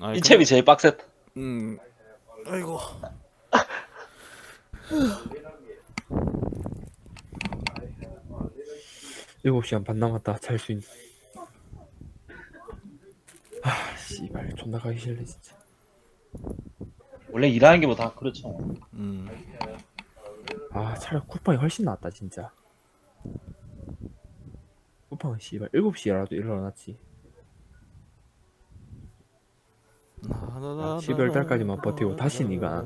아니, 이챔이 제일 빡셌다. 음. 아이고. 일곱 시간 반 남았다. 잘 수 있. 아, 씨발 존나 가기 싫네 진짜. 원래 일하는 게 뭐 다 그렇죠. 음. 아, 차라리 쿠팡이 훨씬 낫다 진짜. 쿠팡은 씨발 일곱 시라도 일어났지. 아, 12월 달까지만 버티고 다시 니가.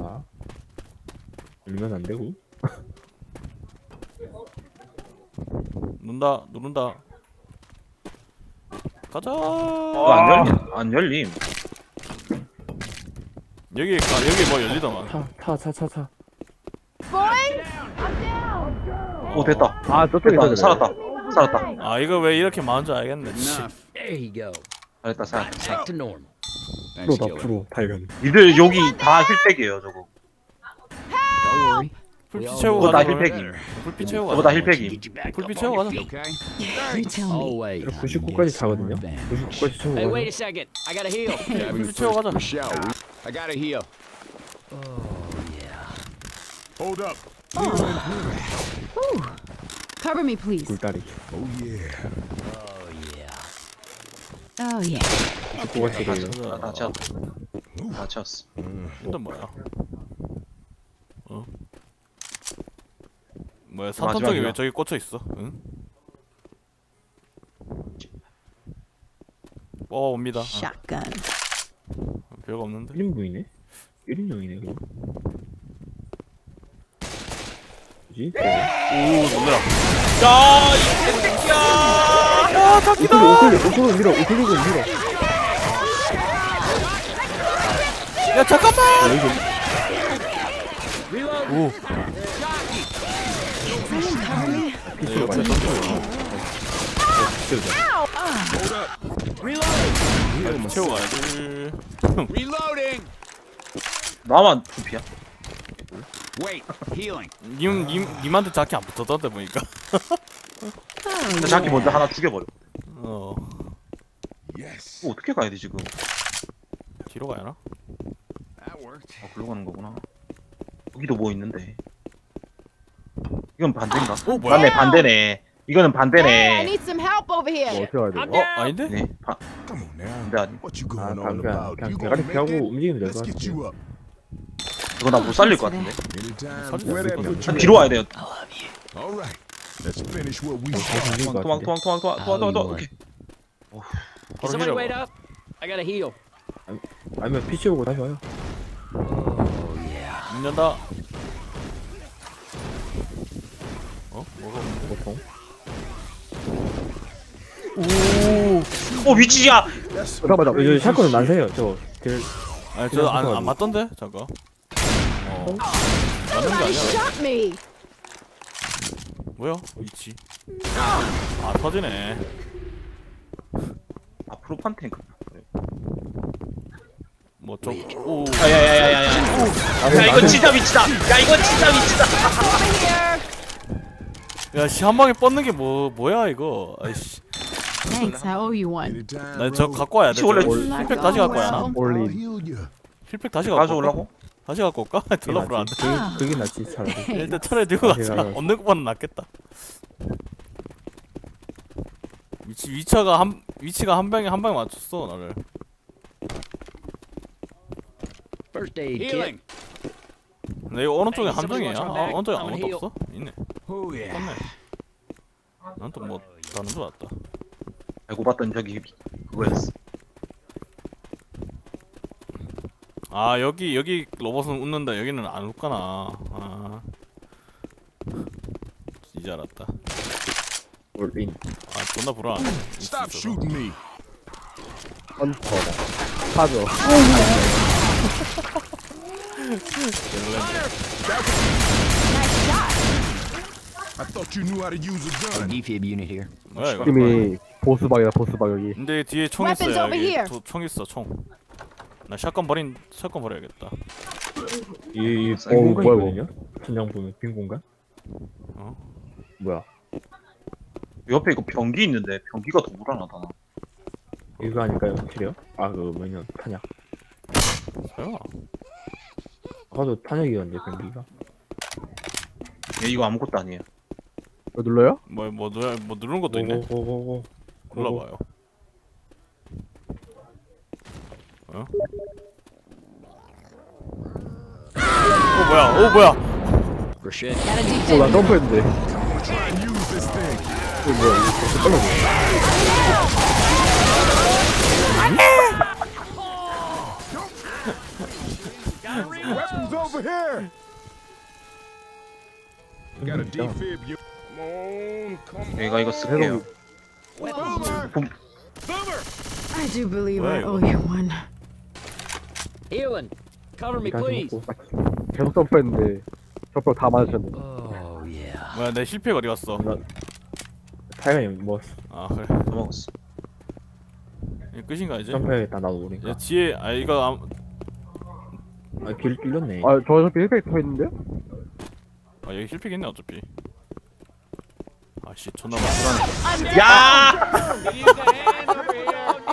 아, 울면 안 되고. 누른다. 누른다. 가자. 어, 안 열림. 안 열림. 여기 가 여기 뭐 열리더만. 타, 타, 차, 차, 차. 오 됐다. 아, 저쪽에 됐다. 살았다. 살았다. 아 이거 왜 이렇게 많은 줄 알겠네. 씨. Enough. There you go. 잘했다. 살았다. Back to normal. Thanks, 프로다 killer. 프로 발견. 니들 여기 다 힐팩이에요 저거. Don't worry. 불빛 채우고 그거 다 가자. 그러면. 불빛 채우고 저거 다 가자. Get you back 불빛 up 채우고 on 가자. your feet, okay? You tell me. Oh wait. 99까지 차거든요. 99까지 쳐고 Hey, wait a second. I gotta heal. 불빛 채우고 가자. I gotta heal. Hold up. Cover me, please. 굴다리. Oh yeah. Oh yeah. 99가 치래요. 다, 다 채웠다. 다 채웠어. 일단 뭐야? 어? 뭐야? 마지막이야. 산탄적이 왜 저기 꽂혀 있어? 응? 어 옵니다. 아, Shotgun. 별거 없는데. 1인분이네? 1인용이네 그럼. 뭐지? 오 놀래라. 오클릭 오클릭 오클릭 밀어 오클릭은 밀어. 야 잠깐만. 오. 피치로자. 채우고 가야지. Reloading. 나만 투피야? Wait. Healing. 님, 님, 님한테 자키 안 붙었던데 보니까. 근데 자기 먼저 하나 죽여버려. 어. Yes. 이거 어떻게 가야 돼 지금? 뒤로 가야나? That worked. 아 글로 가는 거구나. 여기도 뭐 있는데. 이건 반대인가? 오 뭐야? 맞네 반대네. 이거는 Hey, I 반대네. need some help over 뭐 here. 어떻게 가야 돼? 어 아닌데? 네. 바, Come on now. 반대 아니. What you 아, going 그냥 on 그냥 about? 그냥 You 대가리 gonna 피하고 make it? 움직이면 될 Let's 것 get 같아. you up. 이거 나 못 살릴 것 같은데. Put 아, 뒤로? 와야 돼요. 것 도망. 도망 도망 도망 도망 도망 도망. 오케이. 바로 Somebody 힐 wait up. I gotta heal. 아니면 피치 오고 다시 와요. 문 연다. 어? 뭐가 없는데? 보통. 어 위치야. 어, 잠깐만 잠깐만. 샷건은 난세요. 저 딜. 아니 저안 안 맞던데? 잠깐. 어. 맞는 게 Somebody 아니야. shot me. 뭐야? 위치. 아 터지네. 앞으로 판탱크. 뭐 저 오. 야야야야야야. 야 이거 진짜 위치다. 야 이거 진짜 here. 야씨 한 방에 뻗는 게 뭐 뭐야 이거. 아이씨. Thanks. I owe you one. Anytime. 나저 갖고 와야 돼. 혹시 원래 힐팩 다시 갖고 와야 나? 올린. You. 힐팩 다시 갖고? 가져오려고? 다시 갖고 올까? 졸라 불안한데. 그게 그게 낫지 차라리. 일단 차라리 들고 가자. 가져가자. 없는 것보다는 낫겠다. 위치 위치가 한 위치가 한 방에 한 방에 맞췄어 나를. First aid kit. 네, 근데 이거 오른쪽에 함정이야. somebody 아, 오른쪽에. 아무것도 없어? 있네. Oh yeah. 떴네. 난 또 뭐 다른 줄 알았다. 알고 봤던 적이 그거였어. 아 여기 여기 로봇은 웃는다. 여기는 안 웃거나. 아. 이제 알았다. 올린. 아 존나 불안하네. Stop shooting me. 헌터다. 파죠. I thought you knew how to use a A gun. defib unit here. 뭐야 이거? 이미 보스박이다 보스박 여기. 근데 뒤에 총 over 여기 here. 도- 총 있어 총. 나 샷건 버린 샷건 버려야겠다. 이이 아, 어 공간이 뭐야 이거? 천장 보면 빈 공간? 어? 뭐야? 옆에 이거 변기 있는데 변기가 더 불안하다. 나. 이거 아닐까요? 확실해요? 아그 뭐냐 탄약 설마 아까도 탄약이었는데 변기가 얘 이거 아무것도 아니에요. 이거 눌러요? 뭐뭐 뭐, 뭐 누르는 것도 있네 오오오오 눌러봐요 어? 어 뭐야 어 뭐야 Ricochet. Got a deep 어나 in. 점프했는데 Try and use this thing. 이거 뭐야 이거 벌써 떨어져 Weapons over here. Got a defib. You. Come on, come 얘가 이거 쓸게요. on. I do believe I Wait. owe you one. Healing. Cover me, please. 먹고 계속 점프했는데 저벽 다 맞으셨네 Oh yeah. 뭐야 내 실패가 어디 갔어 나 타이거니 뭐아 그래 넘어갔어. 이거 끝인가 이제? 점프해야겠다 나도 모르니까 야 뒤에 아 이거 아, 아길 뚫렸네 아 저 어차피 힐팩 터 있는데요? 아 여기 있네 어차피 아씨 존나 I'm dead. 야!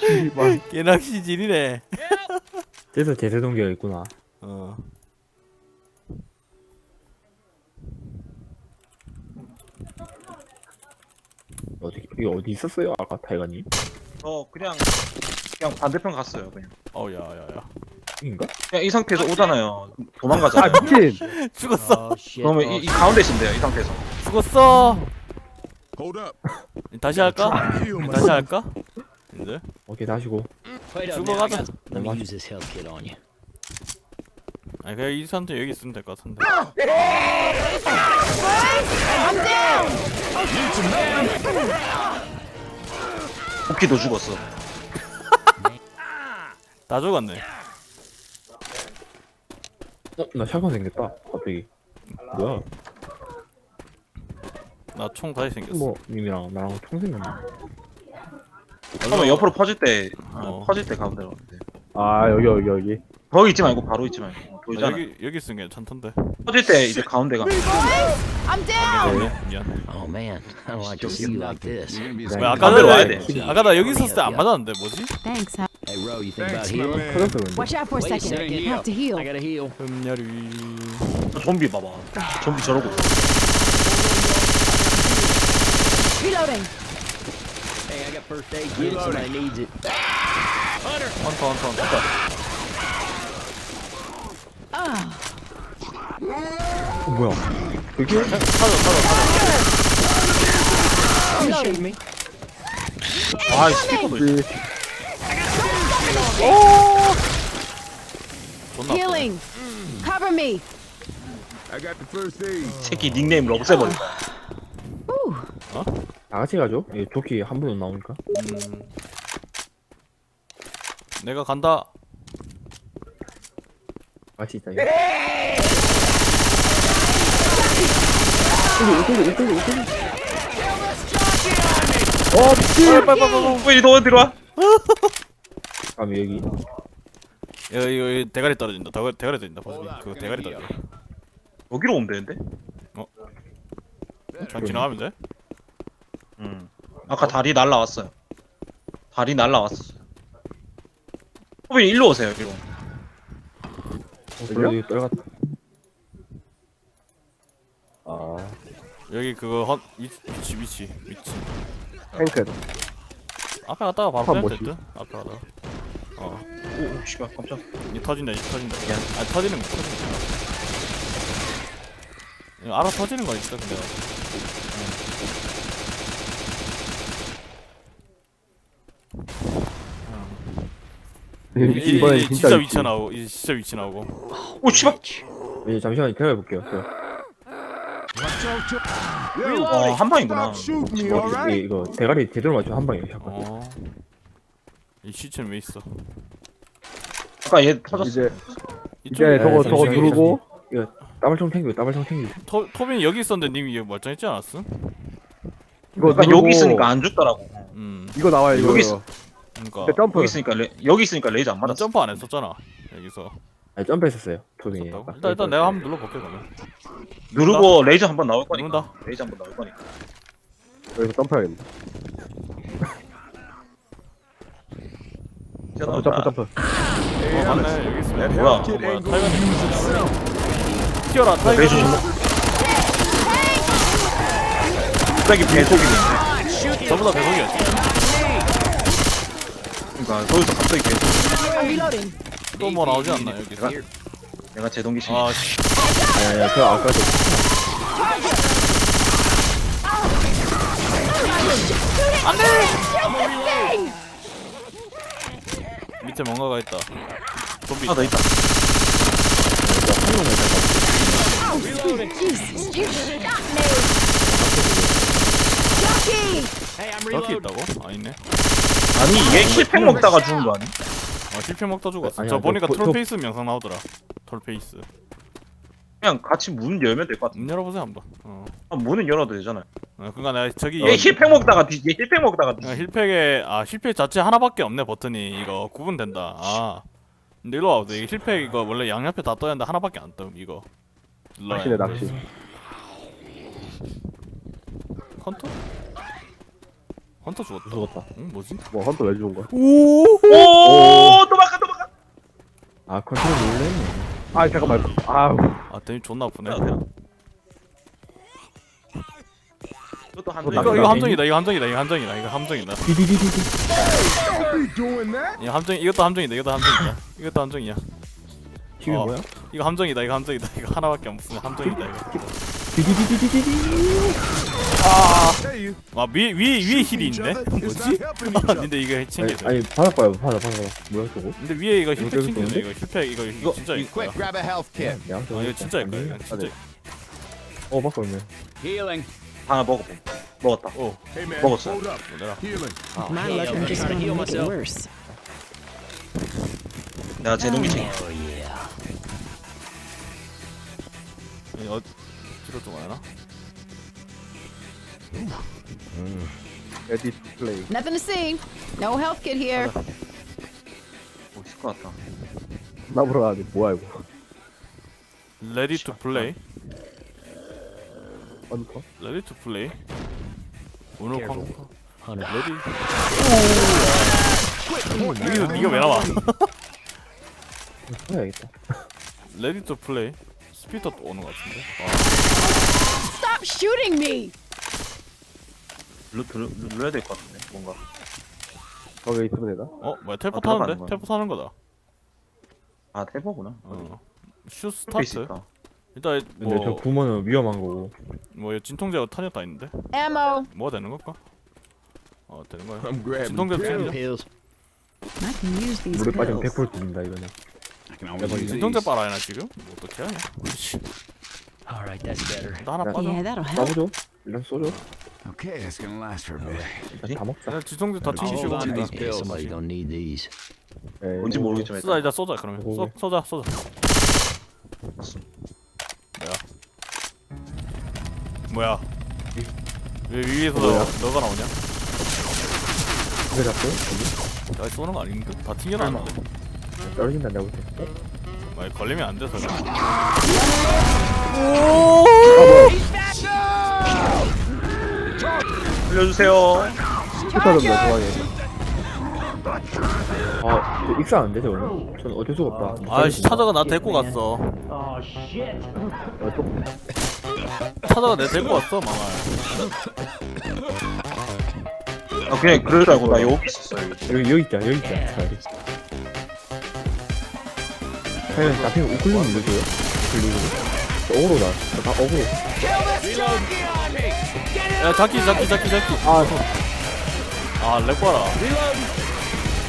씨발 깨낚시질이네 그래서 제세 동기가 있구나 어 어디 이거 어디 있었어요 아까 타이거니 저 그냥 그냥 반대편 갔어요. 그냥. 어우 야야 야 인가 그냥 이 상태에서 오잖아요. 도망가잖아요. 아 미친 죽었어 Oh shit. 그러면 이, 이 가운데 있으면 돼요. 이 상태에서. 죽었어 Hold up. 다시 할까? 다시. 할까? 오케이 다시고 Wait up 죽어 now. I 가자. got- Let me use this health kit on you. 아니 그냥 이 상태 여기 있으면 될 것 같은데 down. 쿠키도 죽었어. 다 죽었네 어? 나 샷건 생겼다 갑자기 뭐야 나 총 다시 생겼어 뭐 님이랑 나랑 총 생겼네 처음에 옆으로 퍼질 때 어. 퍼질 때 가운데로 가는데. 아 여기 여기 여기 거기 있지 말고 바로 있지 말고. 어, 아, 보이잖아. 여기 여기 있으면 괜찮던데 퍼질 때 이제 가운데 가. I'm down. 미안 미안 Oh man, I don't like to see you like this. 왜왜 아까 반대로 와야 전에 돼. 아까 나 여기 있었을 때 안 맞았는데 뭐지? Thanks. I- Hey, Ro, you think about healing? 터졌어 근데 Watch out for a Wait a second. second. Have to heal. I gotta heal. 흠야리 저 좀비 봐봐. 좀비 저러고. Reloading. First aid kit. Somebody needs it. 헌터 헌터 헌터 Ah. 어, 뭐야 그게 타져 타져 Shoot me. 아, 이 스피커도 있어. 이 존나 아프네. Healing. Cover me. I got the first aid. 새끼 닉네임을 없애버려. Ooh. 다 같이 가죠? 이 조끼 한 분은 나오니까. 음. 내가 간다. 같이 있다 이거? 이쪽으로 이쪽으로 이쪽으로 어 미친! 왜너 어디로 와? 다음에 여기. 여기 여기 대가리 떨어진다. 대가리, 대가리 떨어진다. 버섯이 그 대가리 떨어져 여기로 오면 되는데? 그냥 지나가면 돼? 응. 아까 다리 날라왔어요. 다리 날라왔어. 호빈 일로 오세요, 일로. 어, 여기 떨갔다 아 여기 그거 헌 위- 위치 위치 위치 탱크 앞에 갔다가 바로 아, 빼면 뭐지? 될듯 앞에 가다가 어 오, 오, 씨발, 깜짝. 이 터진다 이 터진다 아 터지는 거 터지는 거 이거 알아 터지는 거 있어 근데 이- 이번엔 이- 진짜 진짜 위치. 나오고 이제 진짜 위치 나오고 오, 씨발. 이제 잠시만 기다려 볼게요 Yo, 어, 한 방이구나. shooting me, 이거, 대가리 제대로 맞추면 한 방이에요 샷건 어이 시체는 왜 있어 아까 얘 터졌어. 이제 이쪽에 이제 저거 네, 저거 잠시만요, 누르고 이거 따발총 챙기고 따발총 챙기고 토, 토빈이 여기 있었는데 님이 이거 멀쩡했지 않았음? 이거 아까 누르고 여기 있으니까 안 죽더라고. 음 이거 나와요 이거 여기 있어. 그니까 그 점프 여기 있으니까 레, 여기 있으니까 레이저 안나 맞았어. 점프 안 했었잖아 여기서 아니 점프했었어요 초딩이 좋다고? 일단 일단 내가 한번 눌러볼게 그러면 누르고 레이저 한 번 나올 거니까. 누른다. 레이저 한 번 나올 거니까. 여기서 점프해야겠네. 어, 점프 점프 어 맞네 여기 있어 네, 뭐야? 어, 뭐야 타이거 튀어라 타이거 레이저 존나. 갑자기 배속이 됐네. 전부 다 배송이었지 그러니까 거기서 갑자기 배속. I'm reloading. 또 뭐 나오지 않나 여기서 내가 제동기 신. 아 씨. 아야 저 아까도 밑에 뭔가가 있다 좀비 하나 더 있다. Jesus, you shot me. Jockey. 저렇게 있다고? 아 있네 아니 얘 킬팩 먹다가 죽은 거 아니? 아 실패 먹다 죽었어 아니야, 저 보니까 저- 저- 톨페이스 영상 나오더라 톨페이스 그냥 같이 문 열면 될 것 같아. 문 열어보세요 한번 어. 아, 문은 열어도 되잖아요. 어 그니까 내가 저기 얘 힐팩 먹다가 뒤, 얘 힐팩 먹다가 뒤. 어, 힐팩에 아 힐팩 자체 하나밖에 없네 버튼이 이거 구분된다 아 근데 일로 와보세요 이게 힐팩 이거 원래 양옆에 다 떠야 하는데 하나밖에 안 떠 이거 눌러야 낚시네 낚시 헌터? 헌터 죽었다 죽었다 응 뭐지? 뭐 헌터 왜 죽은 거야? 오 도망가 도망가. 아 컨트롤 놀랬네 아 잠깐만 아우 아 데미 존나 아프네? 이것도 한 이거- 이거 이거 이거 함정이다 이거 함정이다 이거 함정이다 이거 함정이다 디디디디디. 이거 함정 이것도 함정이다 이것도 함정이다 이것도 함정이야 힘이 어. 뭐야? 이거 함정이다 이거 함정이다 이거 하나밖에 없으면 함정이다 이거 아위위위에 힐이 있네 뭐지? 아. 근데 이거 아니, 챙겨줘 아니 바닥 봐요 바닥 바닥 바닥 뭐야 저거? 근데 위에 이거 힐팩 이거 챙겨줘 좋은데? 이거 힐팩 이거 이거 진짜 이거 Quick, grab a health kit. 양쪽 아 이거 진짜 이거 이거 진짜 어 바꿔 있네 Healing. 하나 먹어봐. 먹었다. 오 Hey man, 먹었어. hold up. 뭐더라 Healing. My hell, luck, I'm I'm just trying to gonna heal make it myself. worse. 내가 제동기 챙겨. Oh. 어 뒤로 좀 와야나? 레디 플레이 Nothing to see. No health kit here. 오 있을 것 같다. 나 보러 가야지 뭐야 이거? 레디 투 플레이 헌터? 레디 투 플레이 오늘 광고 레디 여기서 니가 왜 나와? 해야겠다. 레디 투 플레이 스피터 또 오는 것 같은데 Stop shooting me. 눌러 눌러- 눌러야 될 것 같은데 뭔가. 거기 있으면 되나? 어 뭐야 텔포 아, 들어가는 타는데? 거야. 텔포 타는 거다 아 테버구나. 어슈 페이스 스타트 있다. 일단 근데 저 뭐, 부모는 위험한 거고 뭐 진통제가 탄약 다 있는데 Ammo. 뭐가 되는 걸까? 어 되는 거야 I'm grabbing 진통제 챙겨 Pills. I can use these 물에 빠지면 pills. 100% 죽는다 이거는 I can always use 진통제. 빨아야 하나 지금? 뭐 어떻게 하냐 씨, All right, that's better. 나 하나 야. 빠져 Yeah, that'll help. 싸보죠 일단 쏘죠 Okay, it's gonna last for a bit. 일단 다 먹자 일단 진통제 다 튕기시고 on to 일단 these pills. Somebody's gonna need these. 네, 뭔지 모르겠지만 쏘자 일단. 일단 쏘자 그러면 쏘. 쏘자 쏘자 뭐야 뭐야 왜 위에서 뭐야? 너가 나오냐? 이거 잡고 여기 나 쏘는 거 아닌데? 다 튕겨나왔는데 떨어진다 내가 볼때. 많이 걸리면 안 돼서 알려주세요. 스피커 좀 좋아해 아 이거 익사하는데 저거는 저는 어쩔 수가 없다. 아씨 차저가 나 데리고 갔어. 어, 또. 차저가 내 데리고 왔어 망할 아 그냥 그럴 줄 알고. 나 여기 있었어 여기. 여기 여기 있자 여기 있자 그냥 잡히면 우클릭 눌러줘요. 우클릭으로. 어그로다 다 어그로. 야 자키 자키 자키 자키 아 아렉 봐라.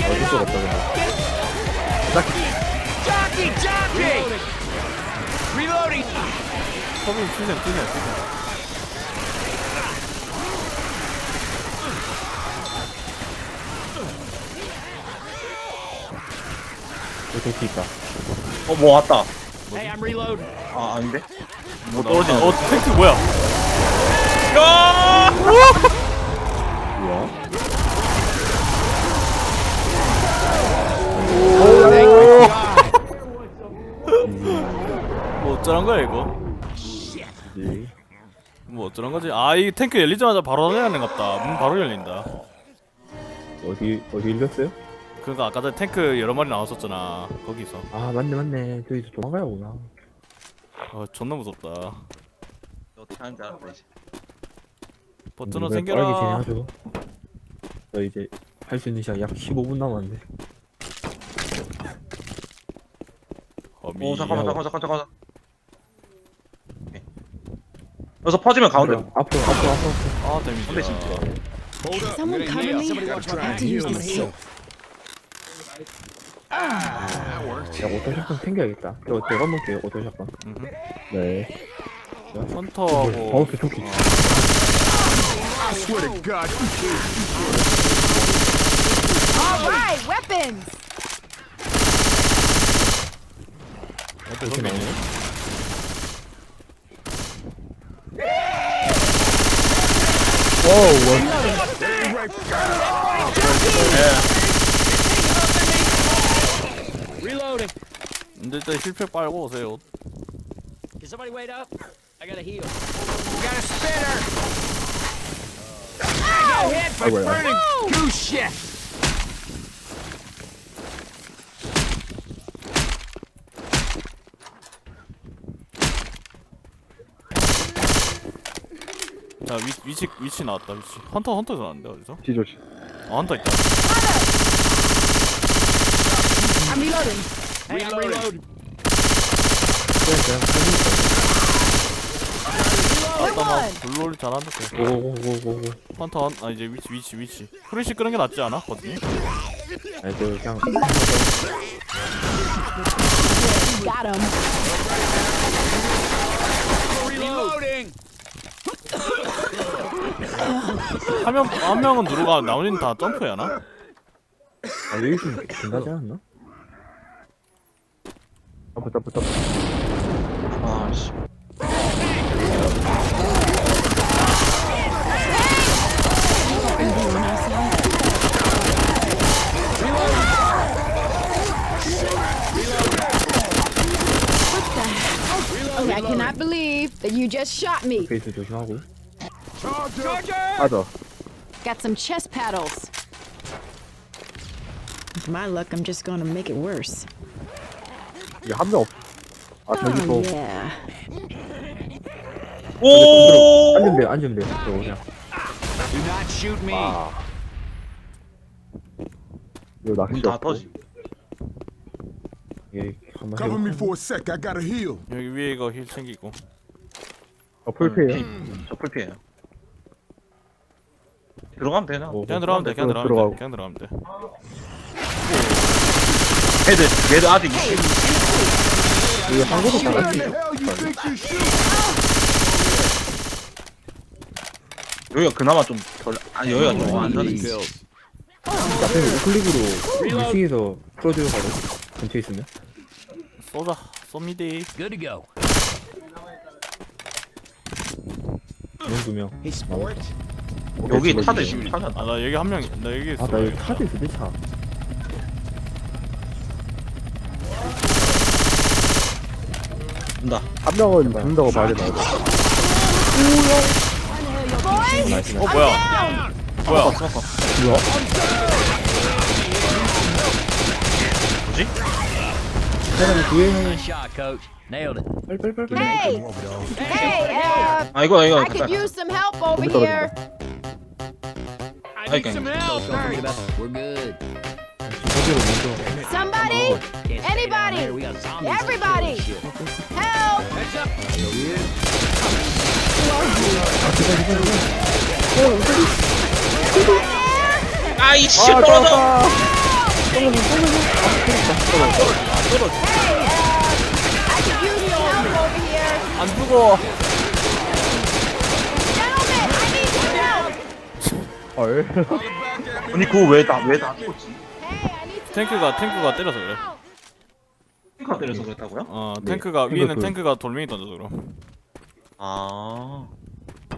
어쩔 수가 없다 근데 서빈 투생 투생 투생 여기 될 있다 어, 뭐 왔다. Hey, 아, 아닌데? 뭐 떨어지네. 어, 탱크 뭐야? 야! 뭐야? 뭐 어쩌란 거야 이거? 뭐 어쩌란 거지? 아 이 탱크 열리자마자 바로 열리는 갑다. 문 바로 열린다. 어디 어디 일렸어요? 그러니까 아까 전에 탱크 여러 마리 나왔었잖아. 거기서. 아 맞네 맞네 저기서 도망가야구나 어 존나 무섭다. 어떻게 하는지 알았다 이제 빠르게 생겨라. 진행하죠 저 이제 할 수 있는 시간 약 15분 남았는데 어미. 오 잠깐만 잠깐만 잠깐만 잠깐만 오케이. 여기서 퍼지면 가운데 앞으로 앞으로 앞으로 아 데미지. 근데 진짜. Hold up. Someone cover me. nailed. Somebody watch I my have to use this. myself. 야 오토샷건 챙겨야겠다. 저 제가 먹게요 오토샷건 네. 헌터하고. 바우스 조끼 I swear to God, All right, weapons. 옆에 선배 있네. Reloading. 근데 일단 힐팩 빨고 오세요. Can somebody wait up? I gotta heal. 아이고야 Goose shit. 자 위, 위치 위치 나왔다 위치. 헌터 헌터에서 나왔는데 어디서? 뒤조심 아 헌터 있다. I'm reloading. Hey, I'm reloading. One. 블롤 잘한다. 쟤. 오오오오오 헌, 아 이제 위치 위치 위치. 프리시 끄는 게 낫지 않아? 아니 저 그냥 Got him. Reloading. 한명 한 명은 누르가 나머지는 다 점프해야 하나? 아 여기 있으면 된다지 않았나? 점프 점프 점프 아씨 Okay, I cannot believe that you just shot me. 페이스 조심하고 빠져 Got some chest paddles. With my luck, I'm just gonna make it worse. 이게 한명 없. 아 저기 또 Oh, yeah. 오 앉으면 돼 앉으면 돼 저 그냥 Do not shoot me. 아. 이거 낚시 문다 없고 터지 예 한번 Cover me for a sec. I gotta heal. 여기 위에 이거 힐 챙기고. 어 풀피에요 저 풀피해요 들어가면 되나? 뭐, 그냥 들어가면 돼. 그냥 들어가면 들어가고. 돼. 그냥 들어가면 돼. 얘들 얘들 아직 20 이거 한국어 잘하지? 여기가 그나마 좀덜 아니 여기가 좀 안전해 Pills. 앞에 우클릭으로 위층에서 풀어줘요 바로 근처에 있으면 쏘자. 쏩니디. Good to go. sport. 여기 타드 지금 타드 아나 여기 한 명. 나 여기 있어. 아나 여기 카드 있어 내 차 온다 한 명은 죽는다고 봐야 되나 나이스 어 뭐야? 뭐야? 사람이 뒤에 Nice shot, coach. Nailed it. 빨빨빨빨 Hey, hey, uh, 아 이거 이거 I could use some help over here. I need some help. We're good. 저기로 먼저 Somebody, Anybody. Everybody. help! Heads up. 아이씨 떨어져 I could use some help over here. 안 죽어. Gentlemen, I need some help. 헐 아니 그거 왜다왜다 죽었지? 탱크가. 탱크가 때려서 그래. 탱크가 때려서 그랬다고요? 어 네, 탱크가 탱크 위에는 그- 탱크가 돌멩이 던져서 그럼. 아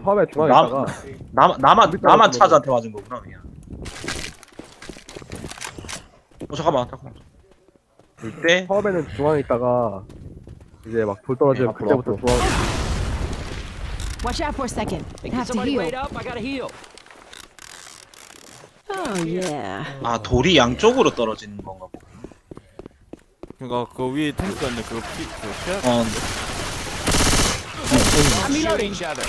처음에 중앙에 남 있다가 나만 나만 밑에 나만 차지한테 맞은 거구나 그냥. 어 잠깐만 잠깐만. 불때 처음에는 중앙에 있다가 이제 막 돌 떨어지면 네, 앞으로, 그때부터 중앙 Watch out for a second. I have to somebody heal. wait up? I gotta heal. Oh, yeah. 아 돌이 양쪽으로 떨어지는 건가 보다. 그러니까 그 위에 탱크가 있는데 그거 피, 그거 피해 어 Shoot each other.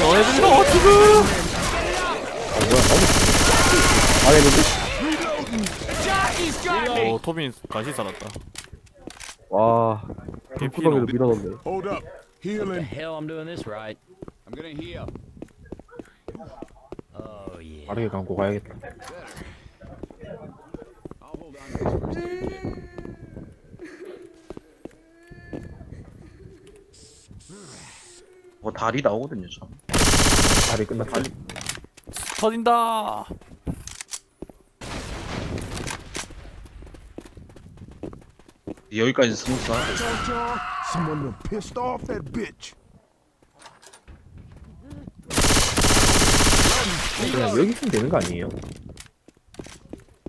너네들이랑 지금 오 토빈 다시 살았다 와 개피노. 구덩이로 밀어넣네 Hold up. The Healing. hell, I'm doing this right. I'm gonna heal. Oh yeah. 빠르게 감고 가야겠다. 뭐 달이 나오거든요 참. 다리 끝났어 터진다 여기까지 스무스 하고 Don't y'all? Someone done pissed off that bitch. 그냥 여기 있으면 되는 거 아니에요?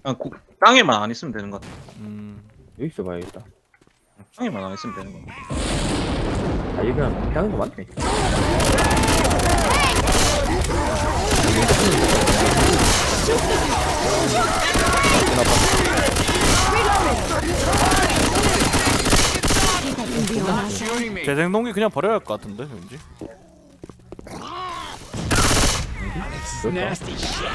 그냥 구, 땅에만 안 있으면 되는 것 같아. 음 여기 있어 봐야겠다 땅에만 안 있으면 되는 것 같아. 아 여기 그냥 그렇게 하는 거 맞네 재생동기 그냥 버려야 할 것 같은데 왠지 Nasty shit.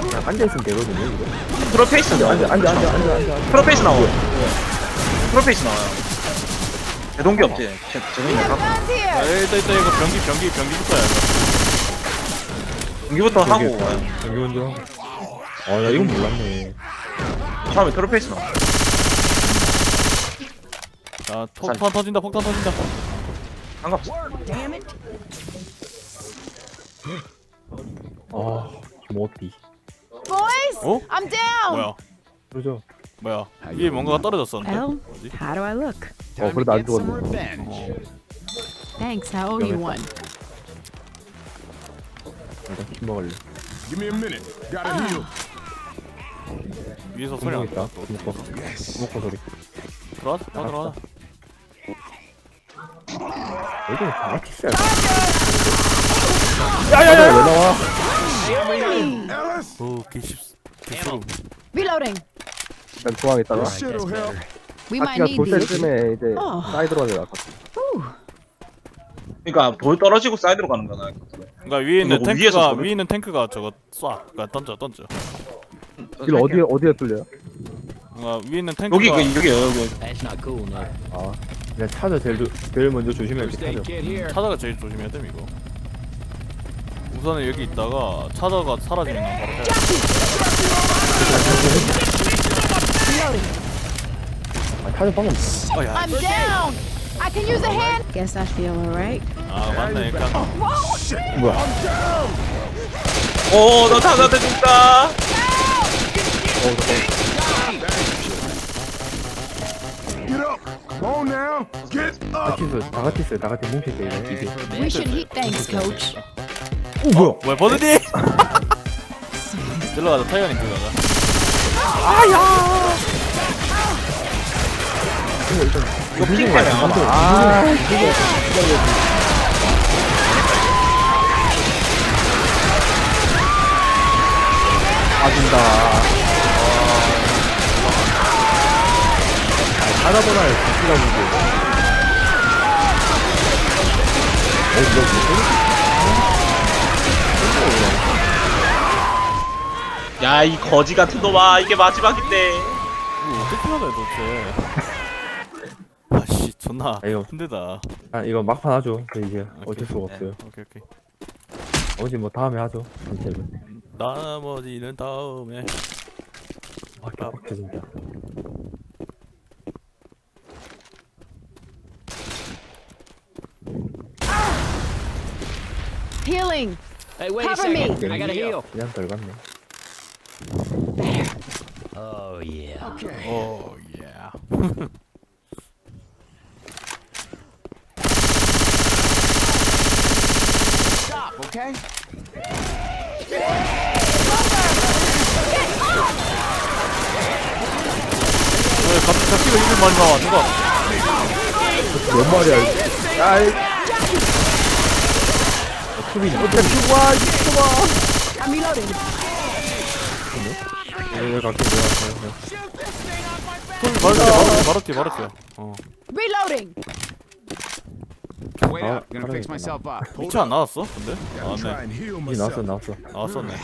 그냥 앉아있으면 되거든요 이거 프로페이스 나와요. 앉아 앉아 앉아 앉아 앉아 앉아 프로페이스 나와요. 프로페이스 나와요. 제동기 없지? 제, 제동기 없어. Guns here. 아, 일단 일단 이거 변기 변기 변기부터 해야 돼 전기부터 하고 저기, 와요. 여기 먼저 아나 이건 몰랐네 처음에 트로페이스 나와. 자 폭탄 터진다 폭탄 터진다 상관없어. 아 김어띠 Boys, 어? I'm down. 뭐야 그러죠 뭐야 위에 뭔가가 떨어졌었는데 Well, 뭐지? how do I look? 어 그래도 안 죽었네. Thanks. I owe you one. 일단 킴 먹을래 Give me a minute. Gotta heal. 위에서 소리 안 있다 나. 먹고 먹고 소리 어, 이거 다 같이 써야 돼 야야야 왜 나와 오 개십 개수로 Reloading. 일단 중앙에다가 this shit'll help. We might 바퀴가 need 돌 these. 때쯤에 이제 어. 사이드로 가야 그러니까 돌 떨어지고 사이드로 가는 거나. 그러니까 위에 있는 위에서 탱크가? 위에 있는 탱크가 저거 쏴 그러니까 던져 던져 길 어디에 어디에 뚫려요? 그러니까 위에 있는 탱크가 여기 그 여기 여기. That's not cool, no. 아 그냥 찾아 제일 조- 제일 먼저 조심해야 돼 here. 차다가 제일 조심해야 됨 이거 우선은 여기 있다가 차다가 사라지면 난 바로 해야 돼아 찾아 방금 어, 야. I'm down. I can use a hand. Guess I feel alright. 아 맞네 너 찾아대 준다. Get up. Come on now. Get up. 있어 다 같이 있어요 다 같이 뭉칠 때 이거 이게 We should heat. Thanks, Coach. 오 뭐야 뭐야 버드니 들어가자 타이어님 들어가자 이거 핑크야. 아 빠진다 하나보다 같이가 문제 어 이거 무슨 야, 이 거지 같은 놈아. 이게 마지막인데. 이거 어떻게 돼 도대체? 아씨 존나 아이고. 힘들다. 아 이거 막판 하죠. 이제 어쩔 수가 네. 없어요. 오케이 오케이. 어디 뭐 다음에 하죠 컨셉은 나머지는 다음에. 아 개빡쳐 진짜 Healing. Hey, wait Cover a second. me. I gotta heal. 그냥 덜 갔네. Oh yeah. Oh yeah. Stop, okay? 왜 갑자기 이름 많이 나와? 누가? 몇 마리야? 이거? 아이 투빈이 어때 와 이거 봐 I'm reloading. 왜 갈게 내가 바로 뒤에 바로 뒤에 어 Reloading. Wait Oh, up. Gonna fix myself up. 위치 안 나왔어 근데? 나왔네 이제 나왔어. 나왔어 나왔었네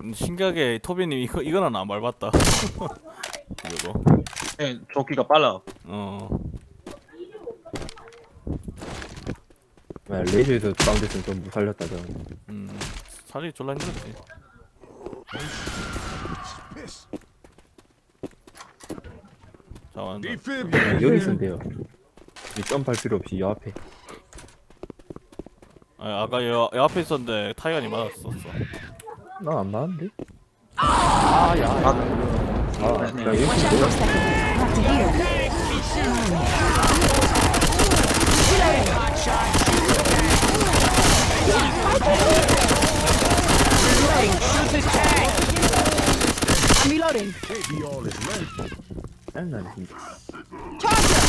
음, 신기하게 토비님 이거 이거는 안 밟았다 이거 예, 조끼가 빨라. 어 야, 레이저에서 다운됐으면 좀 무살렸다 저 음, 살이 졸라 힘들었지 자 완전. 그냥 여기 있으면 돼요 이 점프할 필요 없이 요 앞에 아, 아까 여, 여 앞에 있었는데 타이간이 맞았었어 난안 맞는데? 아, 아, 야, 여기 Watch out for a second. I have to heal. I'm reloading. Baby, all is ready. 난 진짜 Charger.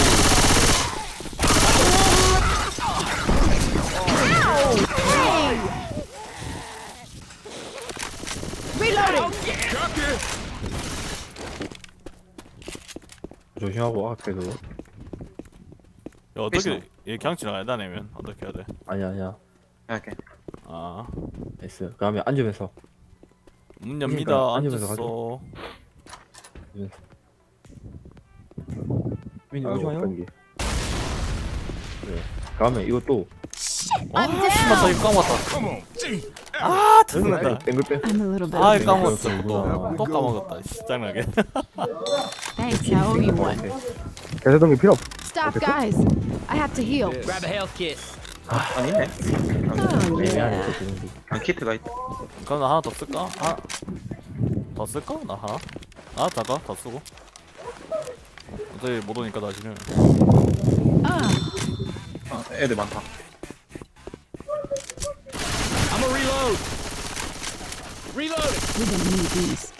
Reloading. 조심하고 앞에서 야 어떻게 얘 그냥 지나가야 돼 아니면? 어떻게 해야 돼? 아니야 아니야. 이렇게. 아, 됐어 그 다음에 앉으면서. 문 엽니다. 그러니까 앉으면서 앉았어. 민이 아이고, 오지 마요. 게. 그다음에 이것도 아, 씨발 나 이거 까먹었다. 아, 짜증난다. 땡글 빼 I'm a little bit. 아, 이거 까먹었어. 그거구나. 또, 또 까먹었다. 씨, 짜증나게. Thanks, I owe you one. 개세동기 필요 없어 Stop, guys. I have to heal. Grab a health kit. 아니네. Oh, 애매하네 yeah. 아, 키트가 있다. 그럼 나 하나 더 쓸까? 아, 더 쓸까? 나 하나? 아, 잠깐, 더 쓰고. 어차피 못 오니까 다시는. 아, 애들 많다. I'm a reload. Reload. We're gonna need these.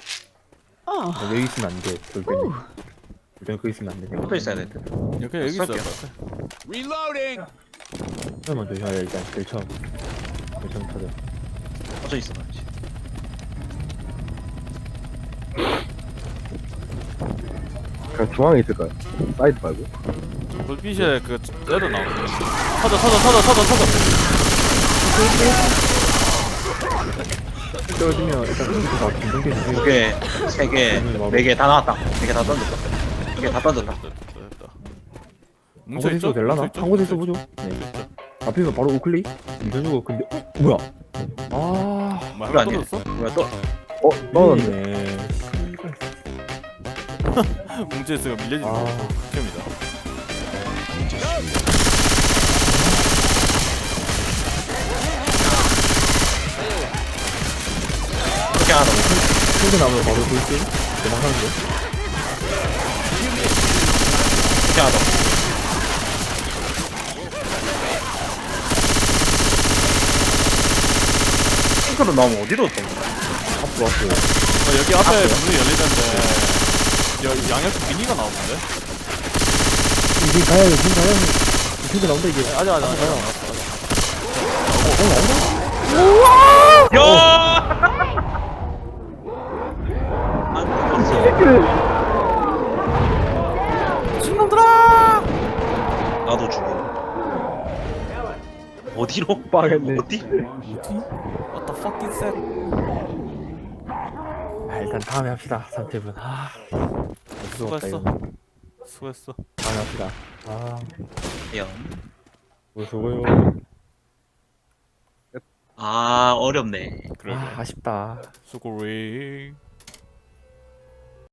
Oh, 아, 여기 있으면 안 돼 돌변이 돌변 거기 있으면 안 돼 붙어 있어야 돼. 이렇게 여기 있어야 쏠게요. Reloading. 처음만 조심하자 일단 제일 처음 제일 처음 타자 붙어 있어. 그렇지. 그냥 중앙에 있을 거야 사이드 말고 불빛에 그, 애도 나오네. 터져, 터져, 터져, 터져, 터져. 떨어지면 일단 다 김동계 두 주세요 개, 세 개, 네 개 다 나왔다. 네 개 다 던졌다. 네 개 다 던졌다. 됐다, 뭉쳐 있죠? 있어도 될라나? 뭉쳐 곳에 있어 보죠 네 앞이면 바로 우클릭 밀쳐주고 근데 어? 뭐야 아 뭐야, 그거 하나 아니야? 떨어졌어? 뭐야 또? 어 넣었네 네 뭉쳐 있으면 밀려지는 아. 거. 극혐이다. 하나 나면 바로 볼게 대박하는데 이렇게 하나 더. 핑크로 나오면 어디로 또? 앞으로 왔어요 어, 여기 앞에 문이 열리는데 여, 양옆 미니가 나오는데? 이제 가야 돼 지금 가야 돼 손대 나온다 이게 아직 아직 아직 나왔어. 야! 안 죽었어. 나도 죽어. 어디로? 빵했네. 어디? What the fuck is that? 아 일단 다음에 합시다 삼태분 아 무서웠다 수고했어. 이거 수고했어. 다음에 합시다 아 야. 무서워요 아 어렵네. 그러게. 아 아쉽다 수고해.